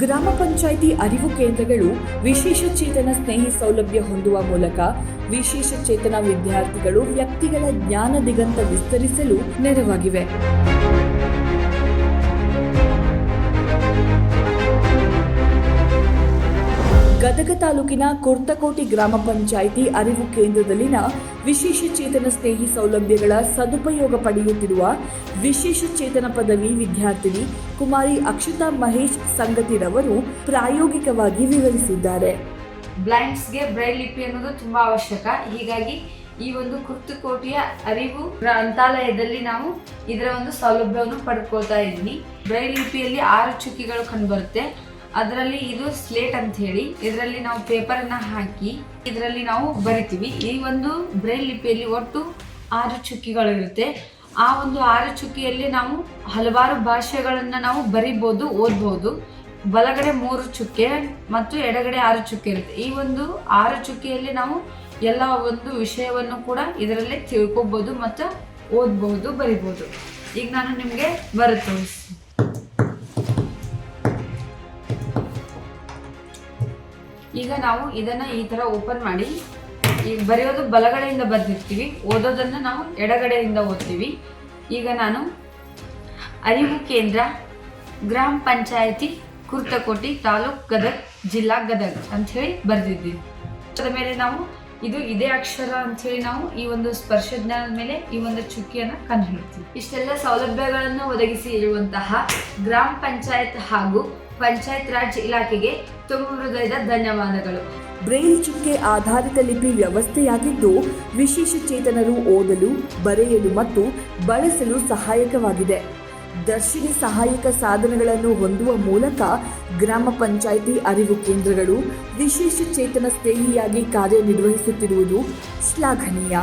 ಗ್ರಾಮ ಪಂಚಾಯಿತಿ ಅರಿವು ಕೇಂದ್ರಗಳು ವಿಶೇಷ ಚೇತನ ಸ್ನೇಹಿ ಸೌಲಭ್ಯ ಹೊಂದುವ ಮೂಲಕ ವಿಶೇಷ ಚೇತನ ವಿದ್ಯಾರ್ಥಿಗಳು ವ್ಯಕ್ತಿಗಳ ಜ್ಞಾನ ದಿಗಂತ ವಿಸ್ತರಿಸಲು ನೆರವಾಗಿವೆ. ಗದಗ ತಾಲೂಕಿನ ಕುರ್ತಕೋಟಿ ಗ್ರಾಮ ಪಂಚಾಯಿತಿ ಅರಿವು ಕೇಂದ್ರದಲ್ಲಿನ ವಿಶೇಷ ಚೇತನ ಸ್ನೇಹಿ ಸೌಲಭ್ಯಗಳ ಸದುಪಯೋಗ ಪಡೆಯುತ್ತಿರುವ ವಿಶೇಷ ಚೇತನ ಪದವಿ ವಿದ್ಯಾರ್ಥಿನಿ ಕುಮಾರಿ ಅಕ್ಷತಾ ಮಹೇಶ್ ಸಂಗತಿರವರು ಪ್ರಾಯೋಗಿಕವಾಗಿ ವಿವರಿಸಿದ್ದಾರೆ. ಬ್ಲೈಂಡ್ಸ್ಗೆ ಬ್ರೈಲ್ ಲಿಪಿ ಅನ್ನೋದು ತುಂಬಾ ಅವಶ್ಯಕ. ಹೀಗಾಗಿ ಈ ಒಂದು ಕುರ್ತುಕೋಟಿಯ ಅರಿವು ಗ್ರಂಥಾಲಯದಲ್ಲಿ ನಾವು ಇದರ ಒಂದು ಸೌಲಭ್ಯವನ್ನು ಪಡ್ಕೊಳ್ತಾ ಇದ್ದೀನಿ ಬ್ರೈಲ್ ಲಿಪಿಯಲ್ಲಿ ಆರು ಚುಕ್ಕಿಗಳು ಕಂಡುಬರುತ್ತೆ ಅದರಲ್ಲಿ ಇದು ಸ್ಲೇಟ್ ಅಂತ ಹೇಳಿ, ಇದರಲ್ಲಿ ನಾವು ಪೇಪರ್ ಅನ್ನ ಹಾಕಿ, ಇದರಲ್ಲಿ ನಾವು ಬರಿತೀವಿ. ಈ ಒಂದು ಬ್ರೈಲ್ ಲಿಪಿಯಲ್ಲಿ ಒಟ್ಟು ಆರು ಚುಕ್ಕಿಗಳು ಇರುತ್ತೆ. ಆ ಒಂದು ಆರು ಚುಕ್ಕಿಯಲ್ಲಿ ನಾವು ಹಲವಾರು ಭಾಷೆಗಳನ್ನ ನಾವು ಬರಿಬೋದು, ಓದ್ಬೋದು. ಬಲಗಡೆ ಮೂರು ಚುಕ್ಕೆ ಮತ್ತು ಎಡಗಡೆ ಆರು ಚುಕ್ಕೆ ಇರುತ್ತೆ. ಈ ಒಂದು ಆರು ಚುಕ್ಕಿಯಲ್ಲಿ ನಾವು ಎಲ್ಲ ಒಂದು ವಿಷಯವನ್ನು ಕೂಡ ಇದರಲ್ಲೇ ತಿಳ್ಕೊಬಹುದು ಮತ್ತು ಓದಬಹುದು ಬರಿಬೋದು. ಈಗ ನಾನು ನಿಮಗೆ ಬರುತ್ತೆ ಈಗ ನಾವು ಇದನ್ನ ಈ ತರ ಓಪನ್ ಮಾಡಿ, ಈಗ ಬರೆಯೋದು ಬಲಗಡೆಯಿಂದ ಬರ್ದಿರ್ತೀವಿ. ಓದೋದನ್ನ ನಾವು ಎಡಗಡೆಯಿಂದ ಓದ್ತೀವಿ. ಈಗ ನಾನು ಅರಿವು ಕೇಂದ್ರ, ಗ್ರಾಮ ಪಂಚಾಯತಿ, ಕುರ್ತಕೋಟಿ ತಾಲೂಕ್ ಗದಗ್, ಜಿಲ್ಲಾ ಗದಗ್ ಅಂತ ಹೇಳಿ ಬರೆದಿದ್ದೀವಿ. ಅದರ ಮೇಲೆ ನಾವು ಇದು ಇದೇ ಅಕ್ಷರ ಅಂತ ಹೇಳಿ ನಾವು ಈ ಒಂದು ಸ್ಪರ್ಶ ಜ್ಞಾನದ ಮೇಲೆ ಈ ಒಂದು ಚುಕ್ಕಿಯನ್ನ ಕಂಡುಹಿಡ್ತೀವಿ. ಇಷ್ಟೆಲ್ಲ ಸೌಲಭ್ಯಗಳನ್ನು ಒದಗಿಸಿ ಇರುವಂತಹ ಗ್ರಾಮ ಪಂಚಾಯತ್ ಹಾಗೂ ಪಂಚಾಯತ್ ರಾಜ್ ಇಲಾಖೆಗೆ ತುಂಬ ಹೃದಯದ ಧನ್ಯವಾದಗಳು. ಬ್ರೈಲ್ ಚುಕ್ಕೆ ಆಧಾರಿತ ಲಿಪಿ ವ್ಯವಸ್ಥೆಯಾಗಿದ್ದು ವಿಶೇಷ ಚೇತನರು ಓದಲು, ಬರೆಯಲು ಮತ್ತು ಬಳಸಲು ಸಹಾಯಕವಾಗಿದೆ. ದರ್ಶಿನಿ ಸಹಾಯಕ ಸಾಧನಗಳನ್ನು ಹೊಂದುವ ಮೂಲಕ ಗ್ರಾಮ ಪಂಚಾಯಿತಿ ಅರಿವು ಕೇಂದ್ರಗಳು ವಿಶೇಷ ಚೇತನ ಸ್ನೇಹಿಯಾಗಿ ಕಾರ್ಯನಿರ್ವಹಿಸುತ್ತಿರುವುದು ಶ್ಲಾಘನೀಯ.